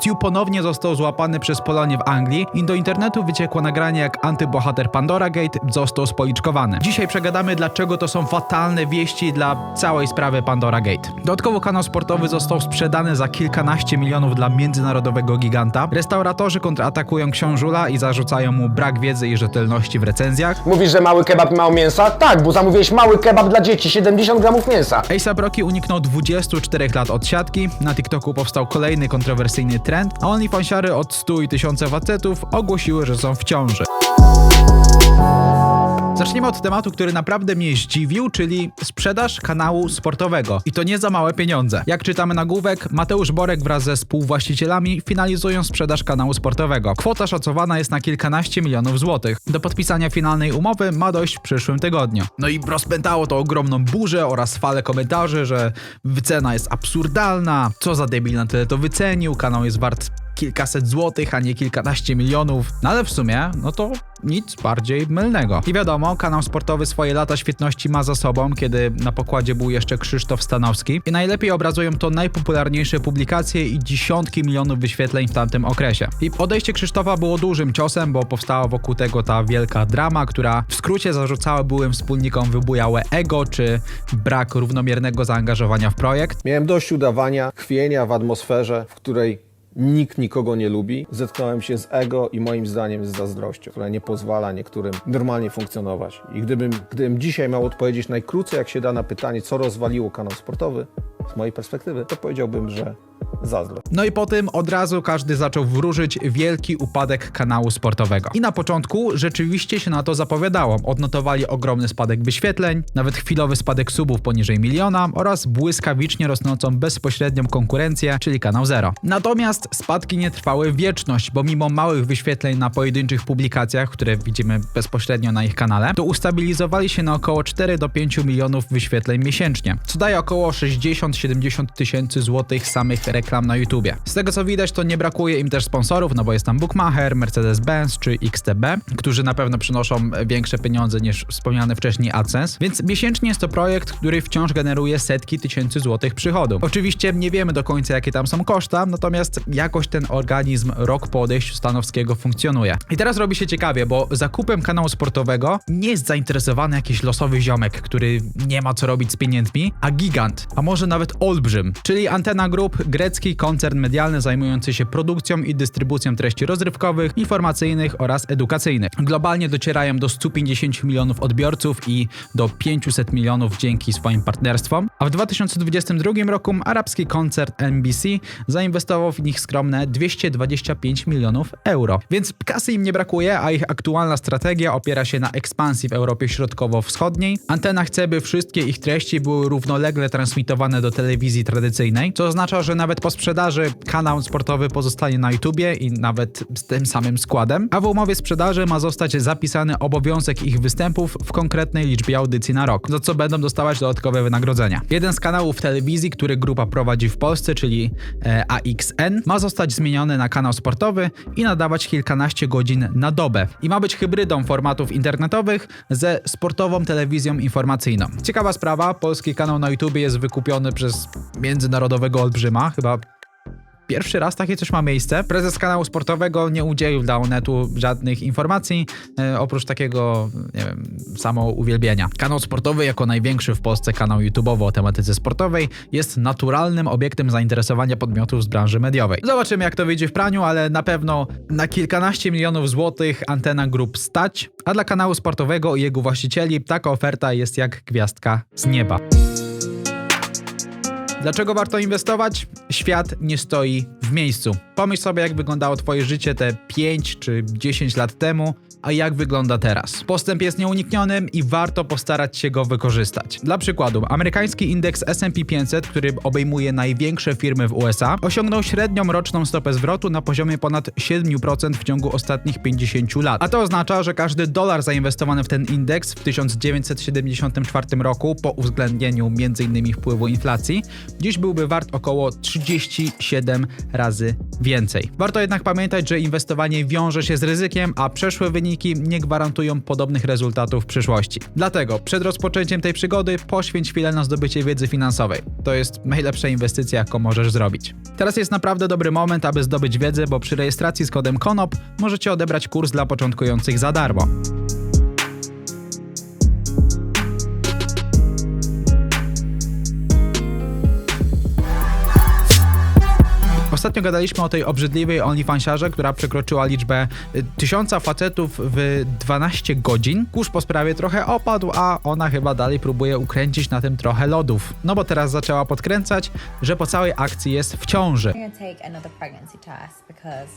Stu ponownie został złapany przez Polonię w Anglii i do internetu wyciekło nagranie, jak antybohater Pandora Gate został spoliczkowany. Dzisiaj przegadamy, dlaczego to są fatalne wieści dla całej sprawy Pandora Gate. Dodatkowo kanał sportowy został sprzedany za kilkanaście milionów dla międzynarodowego giganta. Restauratorzy kontratakują książula i zarzucają mu brak wiedzy i rzetelności w recenzjach. Mówisz, że mały kebab mało mięsa? Tak, bo zamówiłeś mały kebab dla dzieci, 70 gramów mięsa. ASAP Rocky uniknął 24 lat od siatki, na TikToku powstał kolejny kontrowersyjny trend, a OnlyFansiary od 100 i tysiące facetów ogłosiły, że są w ciąży. Zacznijmy od tematu, który naprawdę mnie zdziwił, czyli sprzedaż kanału sportowego. I to nie za małe pieniądze. Jak czytamy nagłówek, Mateusz Borek wraz ze współwłaścicielami finalizują sprzedaż kanału sportowego. Kwota szacowana jest na kilkanaście milionów złotych. Do podpisania finalnej umowy ma dojść w przyszłym tygodniu. No i rozpętało to ogromną burzę oraz falę komentarzy, że wycena jest absurdalna, co za debil na tyle to wycenił, kanał jest wart kilkaset złotych, a nie kilkanaście milionów. No ale w sumie, no to nic bardziej mylnego. I wiadomo, kanał sportowy swoje lata świetności ma za sobą, kiedy na pokładzie był jeszcze Krzysztof Stanowski. I najlepiej obrazują to najpopularniejsze publikacje i dziesiątki milionów wyświetleń w tamtym okresie. I odejście Krzysztofa było dużym ciosem, bo powstała wokół tego ta wielka drama, która w skrócie zarzucała byłym wspólnikom wybujałe ego czy brak równomiernego zaangażowania w projekt. Miałem dość udawania, chwienia w atmosferze, w której nikt nikogo nie lubi. Zetknąłem się z ego i moim zdaniem z zazdrością, która nie pozwala niektórym normalnie funkcjonować. I gdybym, gdybym dzisiaj miał odpowiedzieć najkrócej, jak się da na pytanie, co rozwaliło kanał sportowy, z mojej perspektywy, to powiedziałbym, że zazdrość. No i po tym od razu każdy zaczął wróżyć wielki upadek kanału sportowego. I na początku rzeczywiście się na to zapowiadało. Odnotowali ogromny spadek wyświetleń, nawet chwilowy spadek subów poniżej miliona oraz błyskawicznie rosnącą bezpośrednią konkurencję, czyli kanał Zero. Natomiast spadki nie trwały wieczność, bo mimo małych wyświetleń na pojedynczych publikacjach, które widzimy bezpośrednio na ich kanale, to ustabilizowali się na około 4 do 5 milionów wyświetleń miesięcznie, co daje około 60-70 tysięcy złotych samych reklam na YouTubie. Z tego co widać, to nie brakuje im też sponsorów, no bo jest tam Bookmacher, Mercedes-Benz czy XTB, którzy na pewno przynoszą większe pieniądze niż wspomniany wcześniej AdSense, więc miesięcznie jest to projekt, który wciąż generuje setki tysięcy złotych przychodu. Oczywiście nie wiemy do końca jakie tam są koszta, natomiast jakoś ten organizm rok po odejściu Stanowskiego funkcjonuje. I teraz robi się ciekawie, bo zakupem kanału sportowego nie jest zainteresowany jakiś losowy ziomek, który nie ma co robić z pieniędzmi, a gigant, a może nawet olbrzym, czyli Antena Group, grecki koncern medialny zajmujący się produkcją i dystrybucją treści rozrywkowych, informacyjnych oraz edukacyjnych. Globalnie docierają do 150 milionów odbiorców i do 500 milionów dzięki swoim partnerstwom, a w 2022 roku arabski koncern NBC zainwestował w nich skromne 225 milionów euro. Więc kasy im nie brakuje, a ich aktualna strategia opiera się na ekspansji w Europie Środkowo-Wschodniej. Antena chce, by wszystkie ich treści były równolegle transmitowane do telewizji tradycyjnej, co oznacza, że nawet po sprzedaży kanał sportowy pozostanie na YouTubie i nawet z tym samym składem, a w umowie sprzedaży ma zostać zapisany obowiązek ich występów w konkretnej liczbie audycji na rok, za co będą dostawać dodatkowe wynagrodzenia. Jeden z kanałów telewizji, który grupa prowadzi w Polsce, czyli e, AXN, ma zostać zmieniony na kanał sportowy i nadawać kilkanaście godzin na dobę. I ma być hybrydą formatów internetowych ze sportową telewizją informacyjną. Ciekawa sprawa, polski kanał na YouTubie jest wykupiony przez międzynarodowego olbrzyma, chyba Pierwszy raz takie coś ma miejsce. Prezes kanału sportowego nie udzielił dla Onetu żadnych informacji, e, oprócz takiego, nie wiem, samo uwielbienia. Kanał sportowy, jako największy w Polsce kanał YouTube'owy o tematyce sportowej, jest naturalnym obiektem zainteresowania podmiotów z branży mediowej. Zobaczymy, jak to wyjdzie w praniu, ale na pewno na kilkanaście milionów złotych antena grup stać, a dla kanału sportowego i jego właścicieli taka oferta jest jak gwiazdka z nieba. Dlaczego warto inwestować? Świat nie stoi w miejscu. Pomyśl sobie, jak wyglądało Twoje życie te 5 czy 10 lat temu, a jak wygląda teraz. Postęp jest nieunikniony i warto postarać się go wykorzystać. Dla przykładu, amerykański indeks S&P 500, który obejmuje największe firmy w USA, osiągnął średnią roczną stopę zwrotu na poziomie ponad 7% w ciągu ostatnich 50 lat. A to oznacza, że każdy dolar zainwestowany w ten indeks w 1974 roku, po uwzględnieniu m.in. wpływu inflacji, dziś byłby wart około 37 razy więcej. Warto jednak pamiętać, że inwestowanie wiąże się z ryzykiem, a przeszłe wyniki nie gwarantują podobnych rezultatów w przyszłości. Dlatego przed rozpoczęciem tej przygody poświęć chwilę na zdobycie wiedzy finansowej. To jest najlepsza inwestycja, jaką możesz zrobić. Teraz jest naprawdę dobry moment, aby zdobyć wiedzę, bo przy rejestracji z kodem KONOP możecie odebrać kurs dla początkujących za darmo. Ostatnio gadaliśmy o tej obrzydliwej OnlyFansiarze, która przekroczyła liczbę y, tysiąca facetów w 12 godzin. Kurz po sprawie trochę opadł, a ona chyba dalej próbuje ukręcić na tym trochę lodów. No bo teraz zaczęła podkręcać, że po całej akcji jest w ciąży. I'm gonna take another pregnancy test because,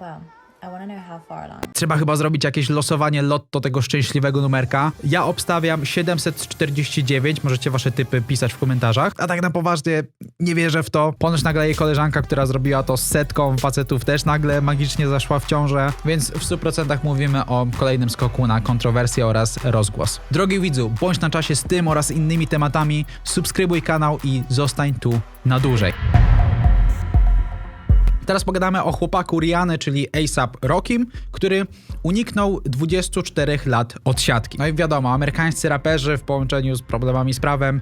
well, Trzeba chyba zrobić jakieś losowanie lotto tego szczęśliwego numerka. Ja obstawiam 749, możecie wasze typy pisać w komentarzach. A tak na poważnie nie wierzę w to. Ponoć nagle jej koleżanka, która zrobiła to z setką facetów też nagle magicznie zaszła w ciążę, więc w 100% mówimy o kolejnym skoku na kontrowersję oraz rozgłos. Drogi widzu, bądź na czasie z tym oraz innymi tematami, subskrybuj kanał i zostań tu na dłużej. Teraz pogadamy o chłopaku Riany, czyli ASAP Rockim, który uniknął 24 lat od siatki. No i wiadomo, amerykańscy raperzy w połączeniu z problemami z prawem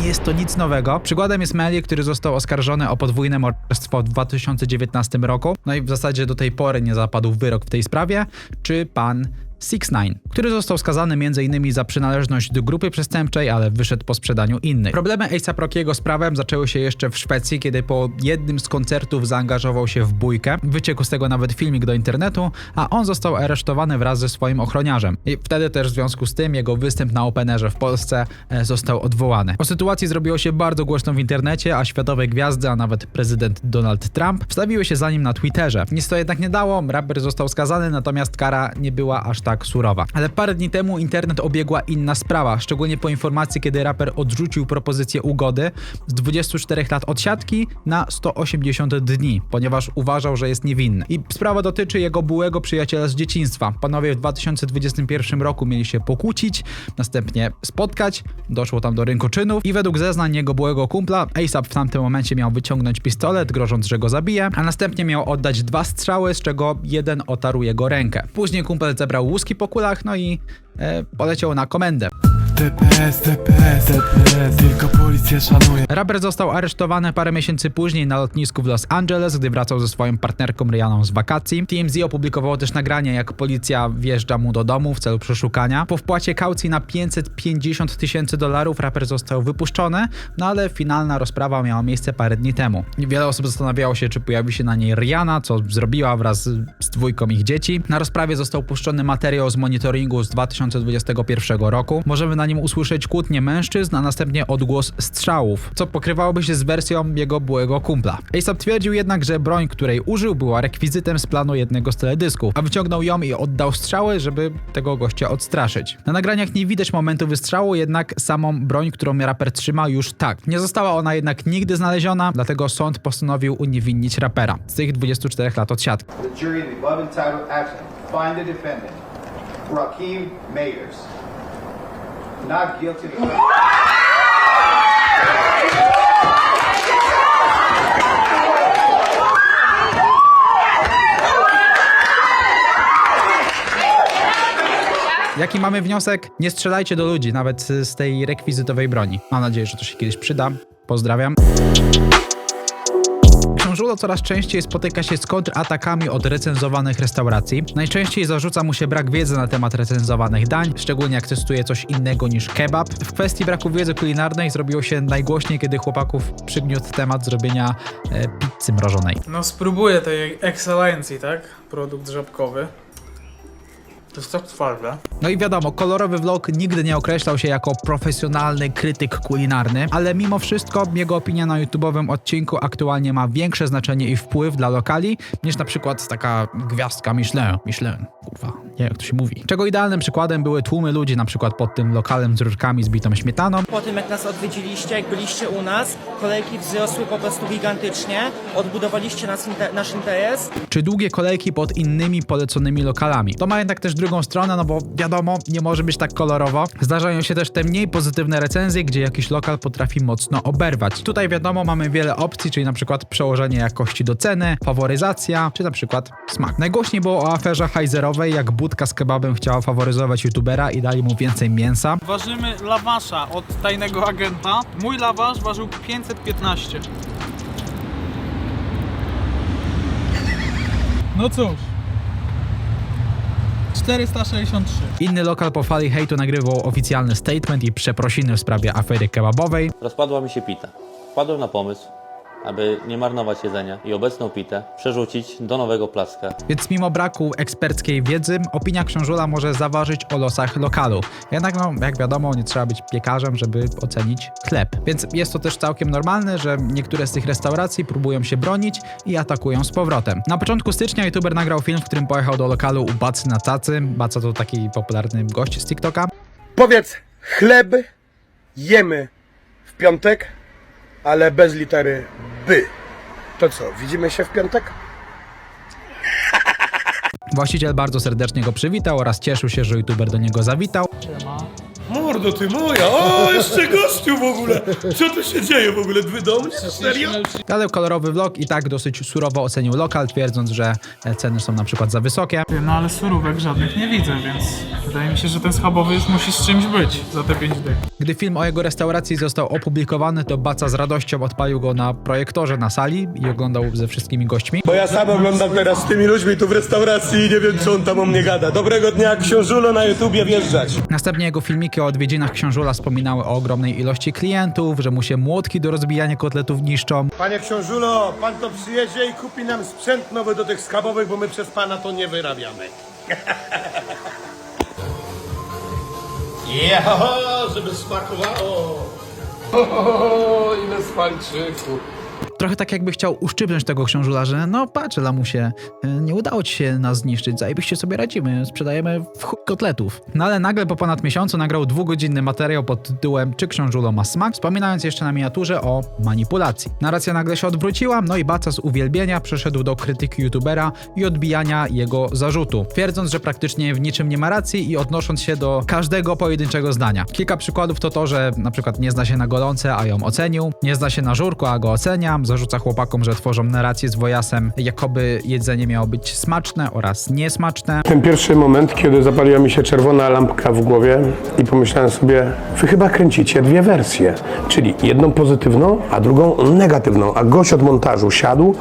nie jest to nic nowego. Przykładem jest Melly, który został oskarżony o podwójne morderstwo w 2019 roku. No i w zasadzie do tej pory nie zapadł wyrok w tej sprawie. Czy pan 6 9 który został skazany m.in. za przynależność do grupy przestępczej, ale wyszedł po sprzedaniu innych. Problemy A$AP Rockiego z prawem zaczęły się jeszcze w Szwecji, kiedy po jednym z koncertów zaangażował się w bójkę. Wyciekł z tego nawet filmik do internetu, a on został aresztowany wraz ze swoim ochroniarzem. I wtedy też w związku z tym jego występ na Openerze w Polsce e, został odwołany. O sytuacji zrobiło się bardzo głośno w internecie, a światowe gwiazdy, a nawet prezydent Donald Trump wstawiły się za nim na Twitterze. Nic to jednak nie dało, raper został skazany, natomiast kara nie była aż tak surowa. Ale parę dni temu internet obiegła inna sprawa, szczególnie po informacji, kiedy raper odrzucił propozycję ugody z 24 lat odsiadki na 180 dni, ponieważ uważał, że jest niewinny. I sprawa dotyczy jego byłego przyjaciela z dzieciństwa. Panowie w 2021 roku mieli się pokłócić, następnie spotkać, doszło tam do rynku czynów i według zeznań jego byłego kumpla ASAP w tamtym momencie miał wyciągnąć pistolet, grożąc, że go zabije, a następnie miał oddać dwa strzały, z czego jeden otarł jego rękę. Później kumpel zebrał łuski po kulach, no i e, poleciał na komendę. DPS, DPS, DPS, tylko policja szanuje. Raper został aresztowany parę miesięcy później na lotnisku w Los Angeles, gdy wracał ze swoją partnerką Rihanną z wakacji. TMZ opublikowało też nagranie, jak policja wjeżdża mu do domu w celu przeszukania. Po wpłacie kaucji na 550 tysięcy dolarów raper został wypuszczony, no ale finalna rozprawa miała miejsce parę dni temu. Wiele osób zastanawiało się, czy pojawi się na niej Rihanna, co zrobiła wraz z dwójką ich dzieci. Na rozprawie został puszczony materiał z monitoringu z 2021 roku. Możemy na nim usłyszeć kłótnie mężczyzn, a następnie odgłos strzałów, co pokrywałoby się z wersją jego byłego kumpla. ASAP twierdził jednak, że broń, której użył, była rekwizytem z planu jednego z teledysków, a wyciągnął ją i oddał strzały, żeby tego gościa odstraszyć. Na nagraniach nie widać momentu wystrzału, jednak samą broń, którą raper trzymał już tak. Nie została ona jednak nigdy znaleziona, dlatego sąd postanowił uniewinnić rapera z tych 24 lat odsiadki. The jury the find the defendant, Raheem Mayers, the Jaki mamy wniosek? Nie strzelajcie do ludzi, nawet z tej rekwizytowej broni. Mam nadzieję, że to się kiedyś przyda. Pozdrawiam. Książulo coraz częściej spotyka się z kontratakami od recenzowanych restauracji. Najczęściej zarzuca mu się brak wiedzy na temat recenzowanych dań, szczególnie jak testuje coś innego niż kebab. W kwestii braku wiedzy kulinarnej zrobiło się najgłośniej, kiedy chłopaków przygniótł temat zrobienia e, pizzy mrożonej. No spróbuję tej ekscelencji, tak? Produkt żabkowy. To jest tak twarde. No i wiadomo, kolorowy vlog nigdy nie określał się jako profesjonalny krytyk kulinarny, ale mimo wszystko jego opinia na YouTube'owym odcinku aktualnie ma większe znaczenie i wpływ dla lokali niż na przykład taka gwiazdka Michelin. Michelin, kurwa, nie jak to się mówi. Czego idealnym przykładem były tłumy ludzi na przykład pod tym lokalem z rurkami z bitą śmietaną, Po tym jak nas odwiedziliście, jak byliście u nas, kolejki wzrosły po prostu gigantycznie, odbudowaliście nas, inte- nasz interes. czy długie kolejki pod innymi poleconymi lokalami. To ma jednak też drugą stronę, no bo wiadomo, nie może być tak kolorowo. Zdarzają się też te mniej pozytywne recenzje, gdzie jakiś lokal potrafi mocno oberwać. Tutaj wiadomo, mamy wiele opcji, czyli na przykład przełożenie jakości do ceny, faworyzacja, czy na przykład smak. Najgłośniej było o aferze hajzerowej, jak budka z kebabem chciała faworyzować youtubera i dali mu więcej mięsa. Ważymy lawasza od tajnego agenta. Mój lawasz ważył 515. No cóż. 463. Inny lokal po fali hejtu nagrywał oficjalny statement i przeprosiny w sprawie afery kebabowej. Rozpadła mi się pita. Wpadłem na pomysł, aby nie marnować jedzenia i obecną pitę przerzucić do nowego placka. Więc mimo braku eksperckiej wiedzy, opinia książula może zaważyć o losach lokalu. Jednak, no, jak wiadomo, nie trzeba być piekarzem, żeby ocenić chleb. Więc jest to też całkiem normalne, że niektóre z tych restauracji próbują się bronić i atakują z powrotem. Na początku stycznia youtuber nagrał film, w którym pojechał do lokalu u Bacy na Cacy. Baca to taki popularny gość z TikToka. Powiedz chleb jemy w piątek, ale bez litery by. To co, widzimy się w piątek? Właściciel bardzo serdecznie go przywitał oraz cieszył się, że youtuber do niego zawitał. Mordo ty moja, o jeszcze gościu w ogóle! Co tu się dzieje w ogóle? Wy do mnie? Serio? Ale kolorowy vlog i tak dosyć surowo ocenił lokal, twierdząc, że ceny są na przykład za wysokie. No ale surówek żadnych nie widzę, więc wydaje mi się, że ten schabowy już musi z czymś być za te 5 dych. Gdy film o jego restauracji został opublikowany, to Baca z radością odpalił go na projektorze na sali i oglądał ze wszystkimi gośćmi. Bo ja sam oglądam teraz z tymi ludźmi tu w restauracji i nie wiem, czy on tam o mnie gada. Dobrego dnia, książulo na YouTubie wjeżdżać. Następnie jego filmiki o odwiedzinach książula wspominały o ogromnej ilości klientów, że mu się młotki do rozbijania kotletów niszczą. Panie książulo, pan to przyjedzie i kupi nam sprzęt nowy do tych skabowych, bo my przez pana to nie wyrabiamy. Jeho, żeby smakowało. O, ile smalczyku. Trochę tak jakby chciał uszczypnąć tego książula, że no patrz, lamusie, y, nie udało ci się nas zniszczyć, zajebiście sobie radzimy, sprzedajemy w chuj kotletów. No ale nagle po ponad miesiącu nagrał dwugodzinny materiał pod tytułem Czy książulo ma smak? Wspominając jeszcze na miniaturze o manipulacji. Narracja nagle się odwróciła, no i Baca z uwielbienia przeszedł do krytyki youtubera i odbijania jego zarzutu, twierdząc, że praktycznie w niczym nie ma racji i odnosząc się do każdego pojedynczego zdania. Kilka przykładów to to, że na przykład nie zna się na golące, a ją ocenił, nie zna się na żurku, a go zarzuca chłopakom, że tworzą narrację z wojasem, jakoby jedzenie miało być smaczne oraz niesmaczne. Ten pierwszy moment, kiedy zapaliła mi się czerwona lampka w głowie i pomyślałem sobie, wy chyba kręcicie dwie wersje, czyli jedną pozytywną, a drugą negatywną, a gość od montażu siadł,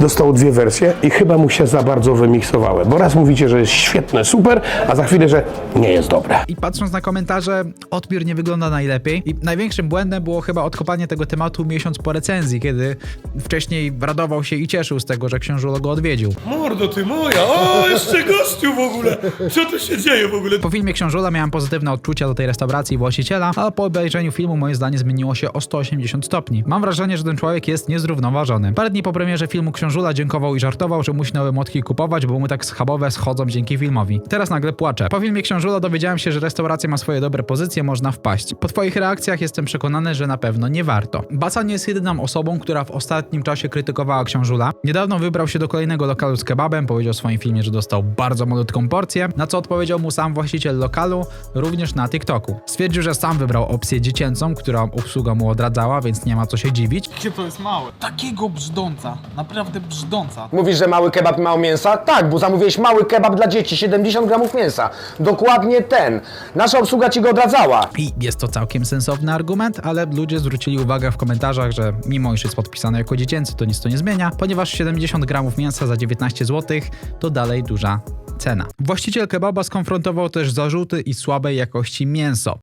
dostał dwie wersje i chyba mu się za bardzo wymiksowały, bo raz mówicie, że jest świetne, super, a za chwilę, że nie jest dobre. I patrząc na komentarze, odbiór nie wygląda najlepiej. I największym błędem było chyba odkopanie tego tematu miesiąc po recenzji, kiedy wcześniej radował się i cieszył z tego, że książulo go odwiedził. Mordo ty moja, o jeszcze gościu w ogóle, co tu się dzieje w ogóle? Po filmie Książula miałem pozytywne odczucia do tej restauracji i właściciela, ale po obejrzeniu filmu moje zdanie zmieniło się o 180 stopni. Mam wrażenie, że ten człowiek jest niezrównoważony. Parę dni po premierze filmu Książula dziękował i żartował, że musi nowe motki kupować, bo mu tak schabowe schodzą dzięki filmowi. Teraz nagle płaczę. Po filmie Książula dowiedziałem się, że restauracja ma swoje dobre pozycje, można wpaść. Po twoich reakcjach jestem przekonany, że na pewno nie warto. Baca nie jest jedyną osobą, która w ostatnim czasie krytykowała Książula. Niedawno wybrał się do kolejnego lokalu z kebabem, powiedział w swoim filmie, że dostał bardzo malutką porcję, na co odpowiedział mu sam właściciel lokalu, również na TikToku. Stwierdził, że sam wybrał opcję dziecięcą, którą obsługa mu odradzała, więc nie ma co się dziwić. Jakie to jest małe. Takiego brzdąca. Naprawdę brzdąca. Mówisz, że mały kebab i mało mięsa? Tak, bo zamówiłeś mały kebab dla dzieci, 70 gramów mięsa. Dokładnie ten. Nasza obsługa ci go odradzała. I jest to całkiem sensowny argument, ale ludzie zwrócili uwagę w komentarzach, że mimo iż jest podpisane jako dziecięcy, to nic to nie zmienia, ponieważ 70 gramów mięsa za 19 zł to dalej duża cena. Właściciel kebaba skonfrontował też zarzuty i słabej jakości mięso.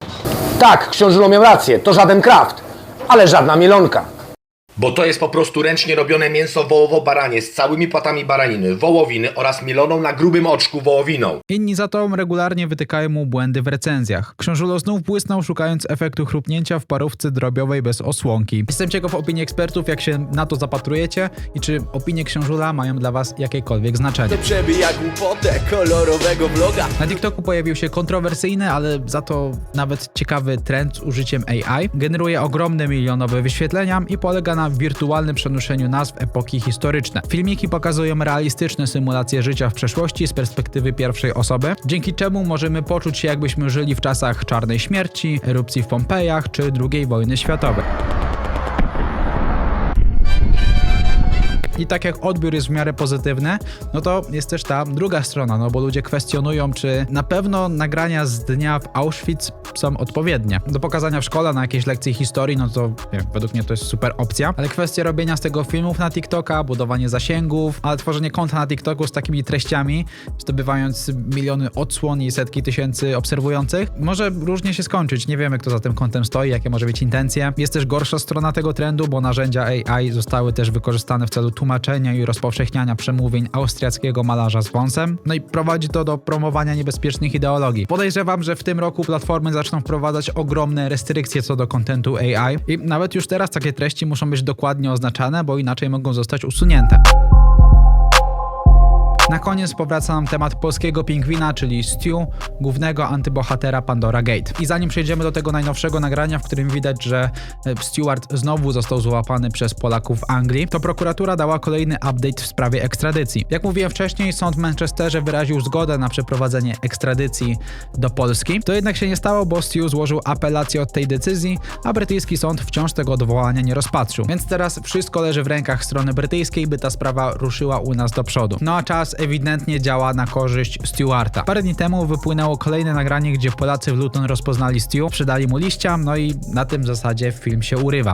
Tak, książulo miał rację, to żaden kraft, ale żadna mielonka. Bo to jest po prostu ręcznie robione mięso wołowo-baranie z całymi płatami baraniny, wołowiny oraz mieloną na grubym oczku wołowiną. Inni za to regularnie wytykają mu błędy w recenzjach. Książulo znów błysnął szukając efektu chrupnięcia w parówce drobiowej bez osłonki. Jestem ciekaw opinii ekspertów, jak się na to zapatrujecie i czy opinie Książula mają dla was jakiekolwiek znaczenie. Przebija głupotę kolorowego vloga Na TikToku pojawił się kontrowersyjny, ale za to nawet ciekawy trend z użyciem AI. Generuje ogromne milionowe wyświetlenia i polega na na wirtualnym przenoszeniu nazw epoki historyczne. Filmiki pokazują realistyczne symulacje życia w przeszłości z perspektywy pierwszej osoby, dzięki czemu możemy poczuć się jakbyśmy żyli w czasach czarnej śmierci, erupcji w Pompejach czy II wojny światowej. I tak jak odbiór jest w miarę pozytywny, no to jest też ta druga strona, no bo ludzie kwestionują, czy na pewno nagrania z dnia w Auschwitz są odpowiednie. Do pokazania w szkole na jakiejś lekcji historii, no to wiem, według mnie to jest super opcja, ale kwestia robienia z tego filmów na TikToka, budowanie zasięgów, ale tworzenie konta na TikToku z takimi treściami, zdobywając miliony odsłon i setki tysięcy obserwujących, może różnie się skończyć. Nie wiemy, kto za tym kontem stoi, jakie może być intencje. Jest też gorsza strona tego trendu, bo narzędzia AI zostały też wykorzystane w celu tłumaczenia i rozpowszechniania przemówień austriackiego malarza z wąsem. No i prowadzi to do promowania niebezpiecznych ideologii. Podejrzewam, że w tym roku platformy zaczną wprowadzać ogromne restrykcje co do kontentu AI i nawet już teraz takie treści muszą być dokładnie oznaczane, bo inaczej mogą zostać usunięte. Na koniec powraca nam temat polskiego pingwina, czyli Stu, głównego antybohatera Pandora Gate. I zanim przejdziemy do tego najnowszego nagrania, w którym widać, że e, Stewart znowu został złapany przez Polaków w Anglii, to prokuratura dała kolejny update w sprawie ekstradycji. Jak mówiłem wcześniej, sąd w Manchesterze wyraził zgodę na przeprowadzenie ekstradycji do Polski. To jednak się nie stało, bo Stu złożył apelację od tej decyzji, a brytyjski sąd wciąż tego odwołania nie rozpatrzył. Więc teraz wszystko leży w rękach strony brytyjskiej, by ta sprawa ruszyła u nas do przodu. No a czas ewidentnie działa na korzyść Stewarta. Parę dni temu wypłynęło kolejne nagranie, gdzie Polacy w Luton rozpoznali Stu, przydali mu liścia, no i na tym zasadzie film się urywa.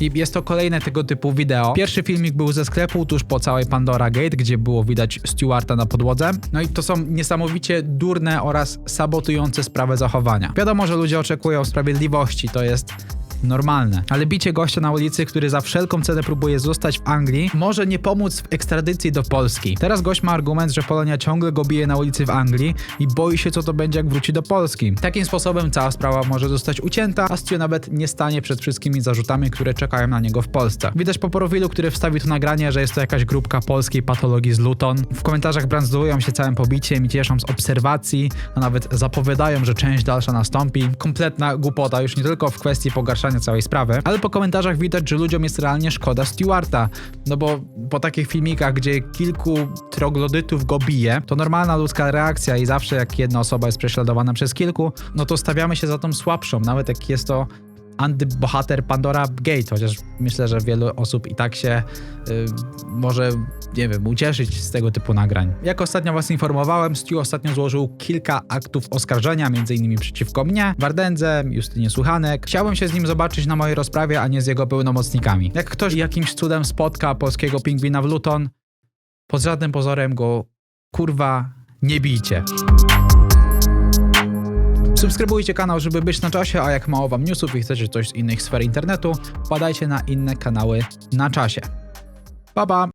I jest to kolejne tego typu wideo. Pierwszy filmik był ze sklepu tuż po całej Pandora Gate, gdzie było widać Stewarta na podłodze. No i to są niesamowicie durne oraz sabotujące sprawę zachowania. Wiadomo, że ludzie oczekują sprawiedliwości, to jest normalne. Ale bicie gościa na ulicy, który za wszelką cenę próbuje zostać w Anglii, może nie pomóc w ekstradycji do Polski. Teraz gość ma argument, że Polonia ciągle go bije na ulicy w Anglii i boi się, co to będzie, jak wróci do Polski. Takim sposobem cała sprawa może zostać ucięta, a Stu nawet nie stanie przed wszystkimi zarzutami, które czekają na niego w Polsce. Widać po profilu, który wstawił to nagranie, że jest to jakaś grupka polskiej patologii z Luton. W komentarzach brandzlują się całym pobiciem i cieszą z obserwacji, a nawet zapowiadają, że część dalsza nastąpi. Kompletna głupota, już nie tylko w kwestii pogarszania całej sprawy, ale po komentarzach widać, że ludziom jest realnie szkoda Stewarta. No bo po takich filmikach, gdzie kilku troglodytów go bije, to normalna ludzka reakcja i zawsze jak jedna osoba jest prześladowana przez kilku, no to stawiamy się za tą słabszą, nawet jak jest to antybohater Pandora Gate, chociaż myślę, że wielu osób i tak się y, może, nie wiem, ucieszyć z tego typu nagrań. Jak ostatnio was informowałem, Stu ostatnio złożył kilka aktów oskarżenia, m.in. przeciwko mnie, Wardędze, Justynie Słuchanek. Chciałbym się z nim zobaczyć na mojej rozprawie, a nie z jego pełnomocnikami. Jak ktoś jakimś cudem spotka polskiego pingwina w Luton, pod żadnym pozorem go, kurwa, nie bijcie. Subskrybujcie kanał, żeby być na czasie, a jak mało wam newsów i chcecie coś z innych sfer internetu, wpadajcie na inne kanały na czasie. Pa, pa!